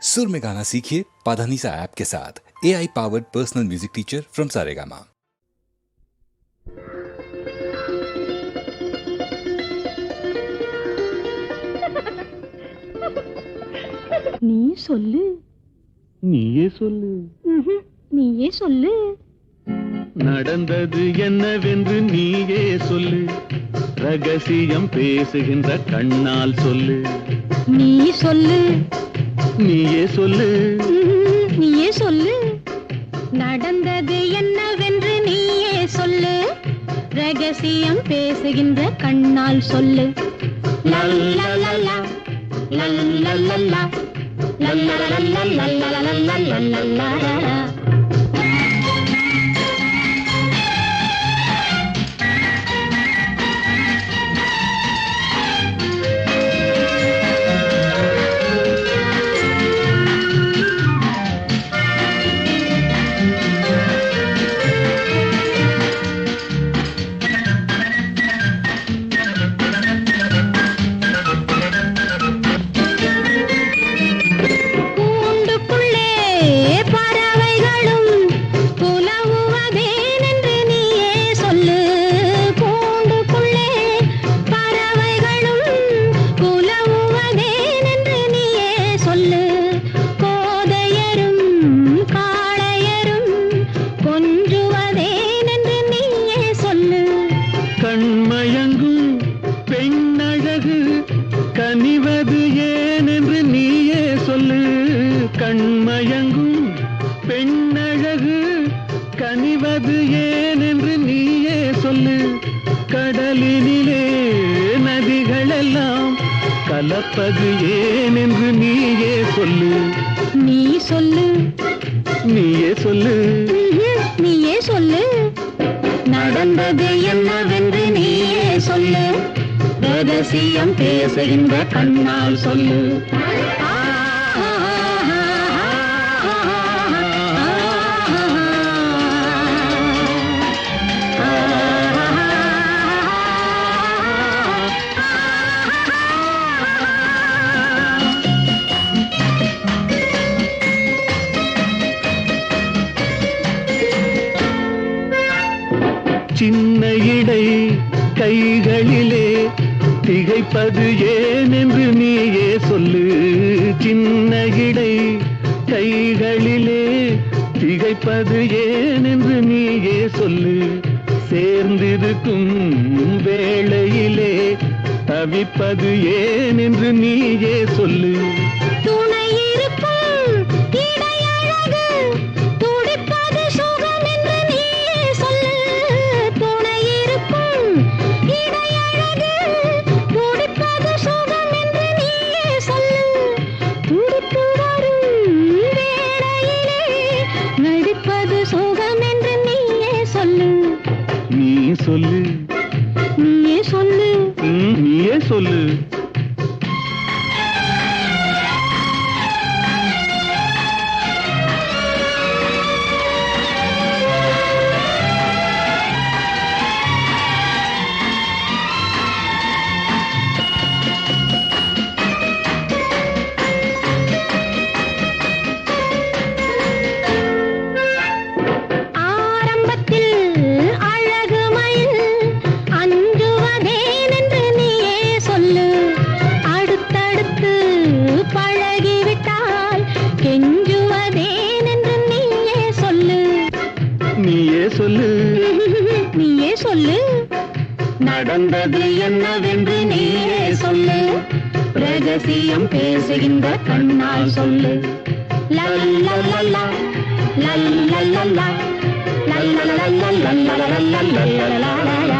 सुर में गाना सीखिए पाधानीसा ऐप के साथ A I powered personal music teacher from Saregama நீ சொல்லு நீயே சொல்லு நீயே சொல்லு நடந்தது என்னவென்று நீயே சொல்லு ரகசியம் பேசுகின்ற கண்ணால் சொல்லு நீ சொல்லு நீயே சொல்லு நீயே சொல்லு நடந்தது என்னவென்று நீயே சொல்லு ரகசியம் பேசுகின்ற கண்ணால் சொல்லு லல்லா கேட்பது ஏன் நீயே சொல்லு. நீ சொல்லு. நீயே சொல்லு. நீயே சொல்லு. நடந்தது என்னவென்று நீயே சொல்லு. ரகசியம் பேசுகின்ற கண்ணால் சொல்லு. இல்லை கைகளிலே திகைப்பது ஏன் என்று நீயே சொல்லு. சின்ன இடை கைகளிலே திகைப்பது ஏன் என்று நீயே சொல்லு. சேர்ந்திருக்கும் வேளையிலே தவிப்பது ஏன் என்று நீயே சொல்லு. சொல்லு சொல்லு நீயே சொல்லு நடந்தது என்னவென்று நீயே சொல்லு ரகசியம் பேசுகின்ற கண்ணால் சொல்லு லல்லல்லா லல்லல்லா லல்லல்லா லல்லல்லா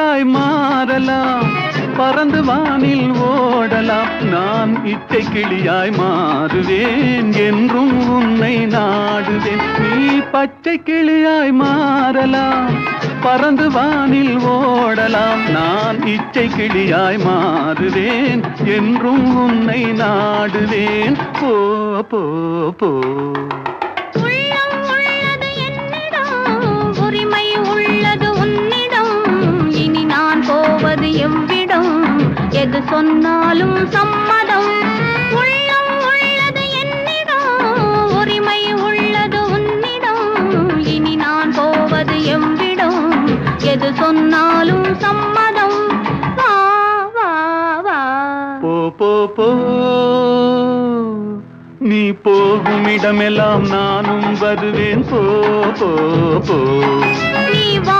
கிளியாய் மாறலாம். பறந்து வானில் ஓடலாம். நான் இச்சை கிளியாய் மாறுவேன். என்றும் உன்னை நாடுவேன். நீ பச்சை கிளியாய் மாறலாம். பறந்து வானில் ஓடலாம். நான் இச்சை கிளியாய் மாறுவேன். என்றும் உன்னை நாடுவேன். போ போ போ. எவ்விடம்? எது சொன்னாலும் சம்மதம். உள்ளம் உள்ளது என்னிடம். உரிமை உள்ளது உன்னிடம். இனி நான் போவது எவ்விடம்? எது சொன்னாலும் சம்மதம். வா வா வா. போ போ போ. நீ போகும் இடமெல்லாம் நானும் வருவேன். போ போ போ. நீ வாழும்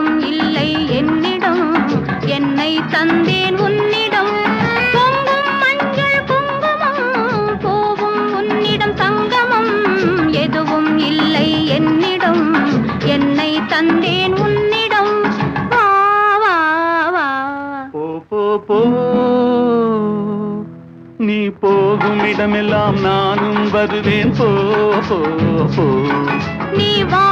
என்னை தந்தேன் உன்னிடம். பொங்கும் மஞ்சள் குங்குமம் பூவும் உன்னிடம் சங்கமம் எதுவும் இல்லை என்னிடம். என்னை தந்தேன் உன்னிடம். வா வா வா. போ போ போ. நீ போகும் இடமெல்லாம் நானும் வருவேன். போ போ போ. நீ வாழும்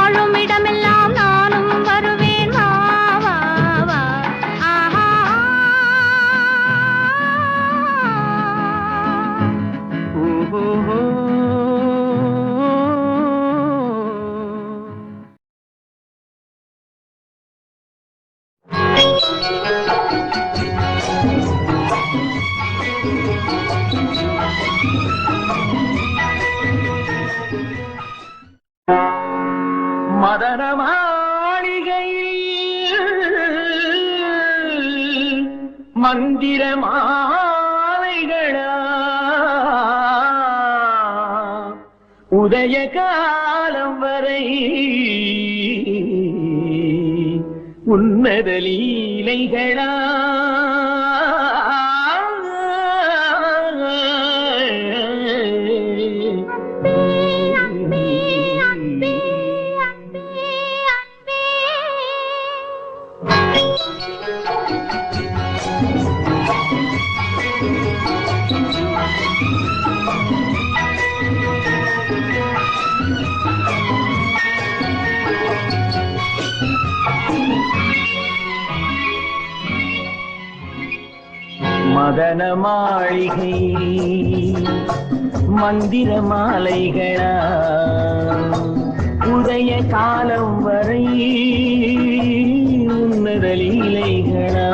உன்னத லீலைகளா? மதன மாளிகை மந்திர மாலைகளா உதய காலம் வரை உன்னத லீலைகளா?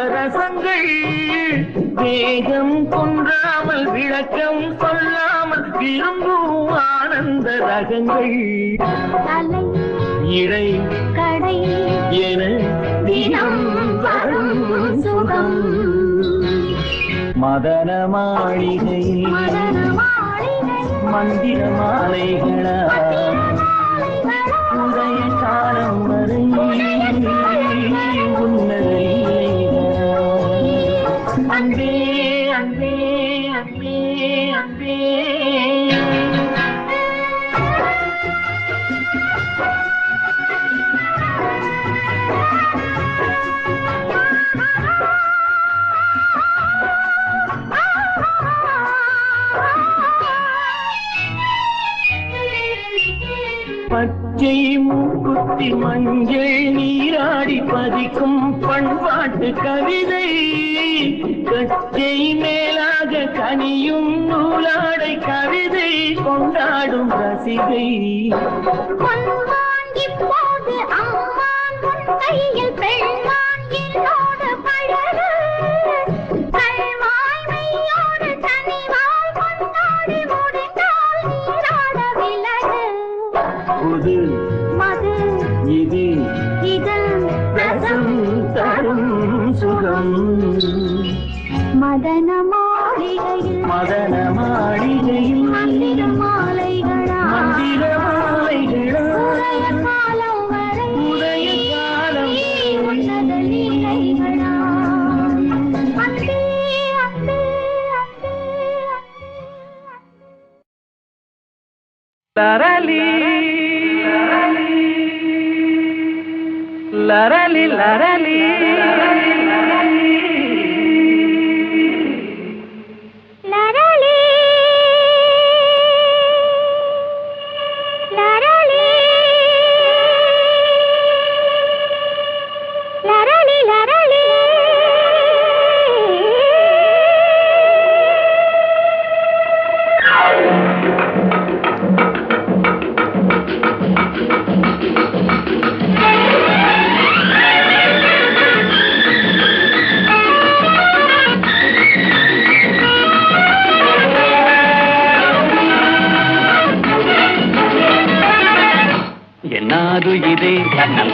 சல்லாபரசங்கள் வேகம் கொன்றாமல் விளக்கம் சொல்லாமல் விரும்பும் ஆனந்த ரகங்கள். தலை இடை கடை என தினம் வரும் சுகம். மதன மாளிகை மந்திர மாலைகளா? உதய காலம் வரை உன்னத. அன்பே அன்பே அன்பே அன்பே. பச்சை மூக்குத்தி மஞ்சள் நீராடி பதிக்கும் பண்பாட்டு கவிதை. கச்சை மேலாக கனியும் நூலாடை கவிதை கொண்டாடும் ரசிகை. கையில் மதன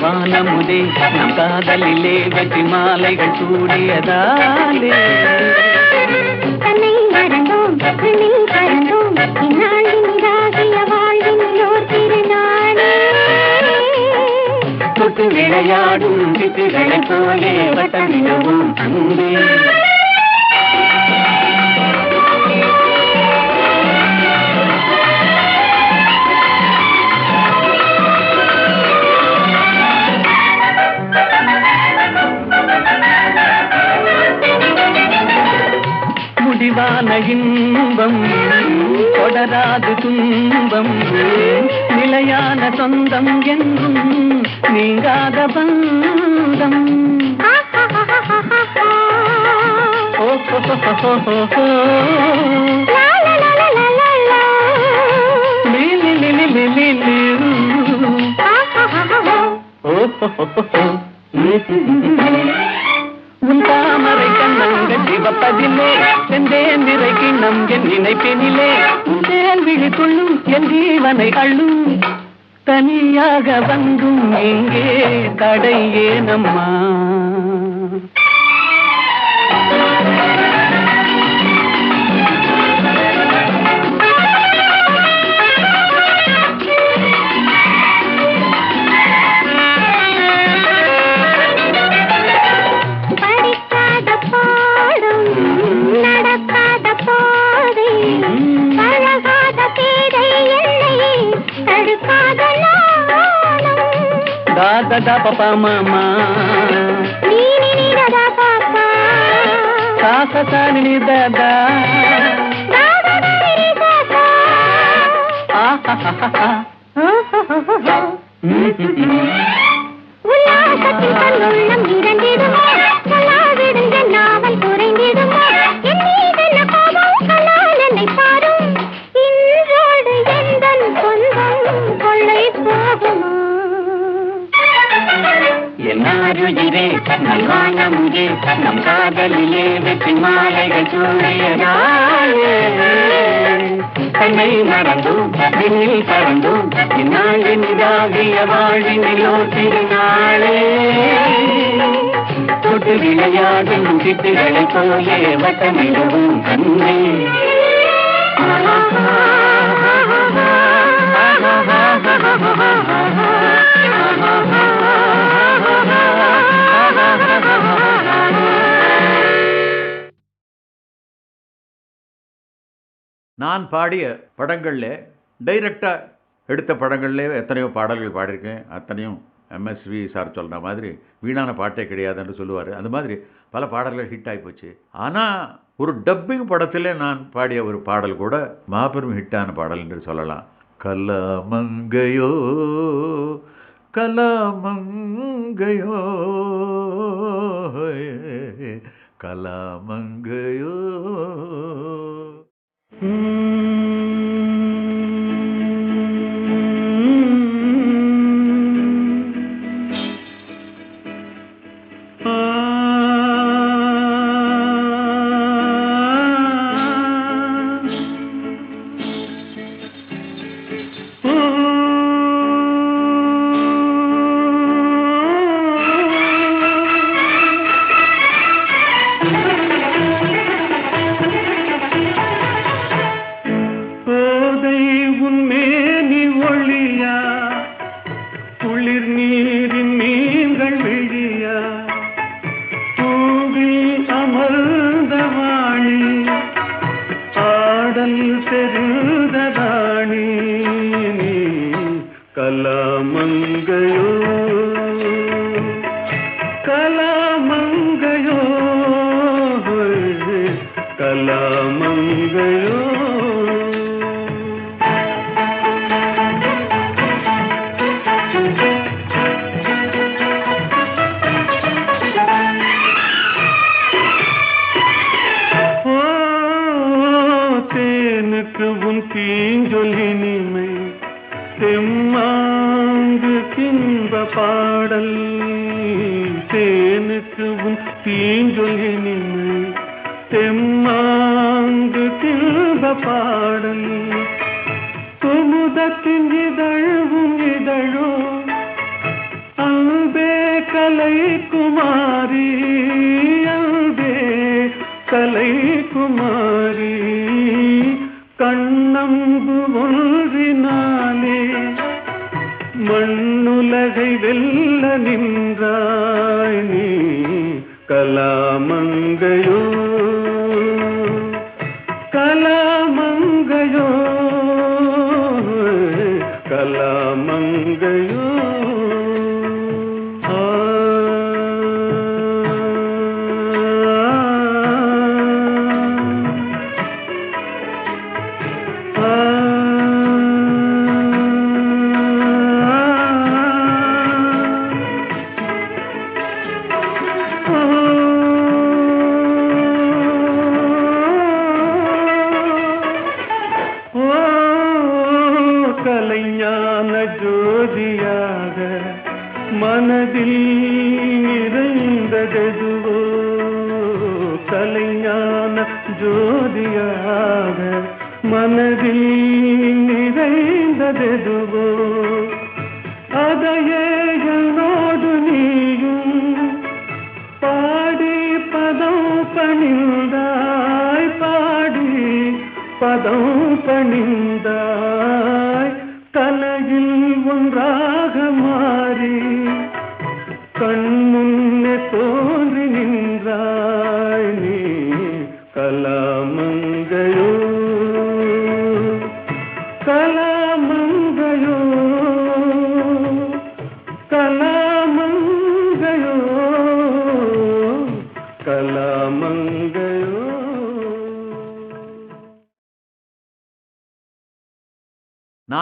நல்வானமுதே நம் காதலிலே வெற்றி மாலைகள் சூடியதாலே. தன்னை மறந்தோம் பறந்தோம் விளையாடும் போலே வட்டமிடவும் அன்பே. முடிவான இன்பம் தொடராது துன்பம். நிலையான சொந்தம் என்றும் நீங்காத பந்தம். உன் தாமரை கண்ணங்கள் சிவப்பதிலே. மனம் என் நினைப்பெனிலே. உன் தேன் விழி கொள்ளும் என் ஜீவனை அள்ளும். தனியாக வந்தும் இங்கே தடை ஏனம்மா பத பப மாமா நீ நீ என்னாருயிரே நல்வானமுதே நம் காதலிலே வெற்றி மாலைகள் சூழியதாயே தன்னை மறந்தும் விண்ணில் பறந்தும் இந்நாள் இனிதாகிய வாழ்வினிலோ திருநாளே. தொட்டு விளையாடும் சிட்டுகளைப் போலே வட்டமிடவும் கண்ணே. நான் பாடிய படங்களில் டைரக்டாக எடுத்த படங்கள்லேயே எத்தனையோ பாடல்கள் பாடியிருக்கேன். அத்தனையும் எம்எஸ்வி சார் சொல்கிற மாதிரி வீணான பாட்டே கிடையாதுன்னு சொல்லுவார். அந்த மாதிரி பல பாடல்கள் ஹிட் ஆகி போச்சு. ஆனால் ஒரு டப்பிங் படத்தில் நான் பாடிய ஒரு பாடல் கூட மாபெரும் ஹிட்டான பாடல் என்று சொல்லலாம். கலமங்கையோ கலமங்கையோ கலமங்கையோ. Hmm. தெம்மாங்கு கின்ப பாடல். மனதில் நிறைந்ததெதுவோ? அதையே என்னோடு நீயும் பாடி பதம் பணிந்தாய் பாடி பதம் பணிந்தாய் தலையில் ஒன்றாக மாறி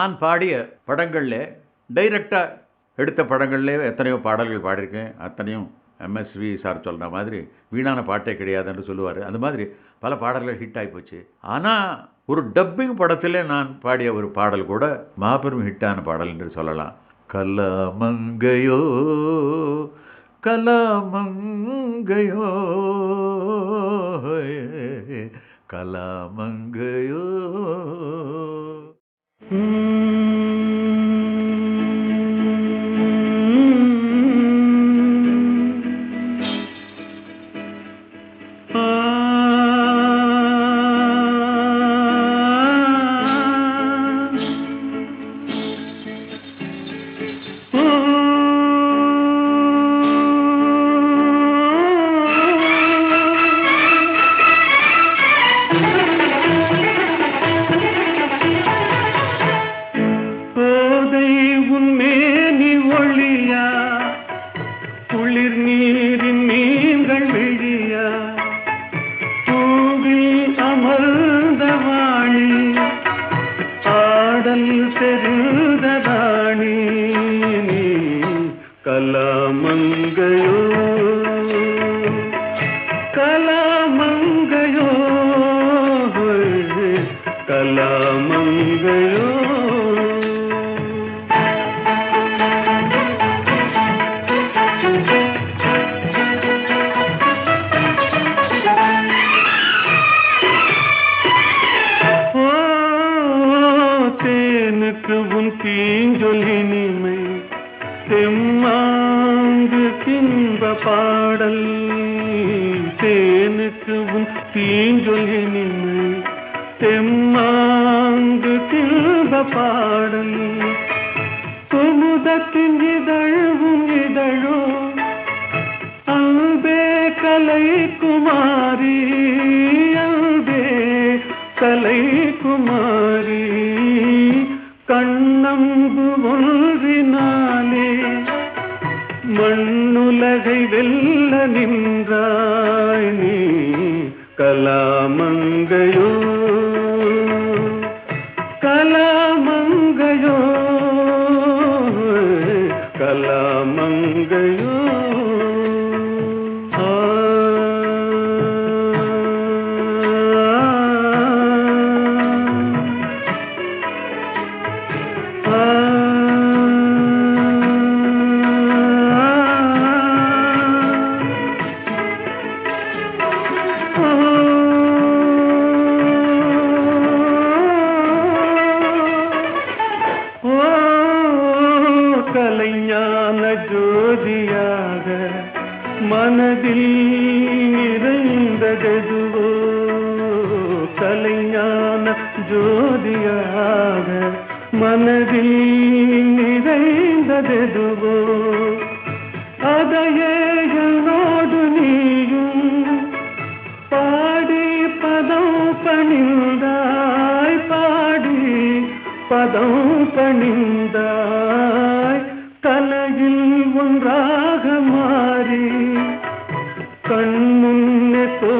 நான் பாடிய படங்களில் டைரக்டாக எடுத்த படங்கள்லேயே எத்தனையோ பாடல்கள் பாடியிருக்கேன். அத்தனையும் எம்எஸ்வி சார் சொல்கிற மாதிரி வீணான பாட்டே கிடையாதுன்னு சொல்லுவார். அந்த மாதிரி பல பாடல்கள் ஹிட் ஆகி போச்சு. ஆனால் ஒரு டப்பிங் படத்தில் நான் பாடிய ஒரு பாடல் கூட மாபெரும் ஹிட்டான பாடல் என்று சொல்லலாம். கலமங்கையோ கலமங்கையோ கலமங்கையோ. போதை மனதில் நிறைந்ததெதுவோ? அதையே என்னோடு நீயும் பாடி பதம் பணிந்தாய் பாடி பதம் பணிந்தாய் தலையில் ஒன்றாக மாறி கண் முன்னே தோ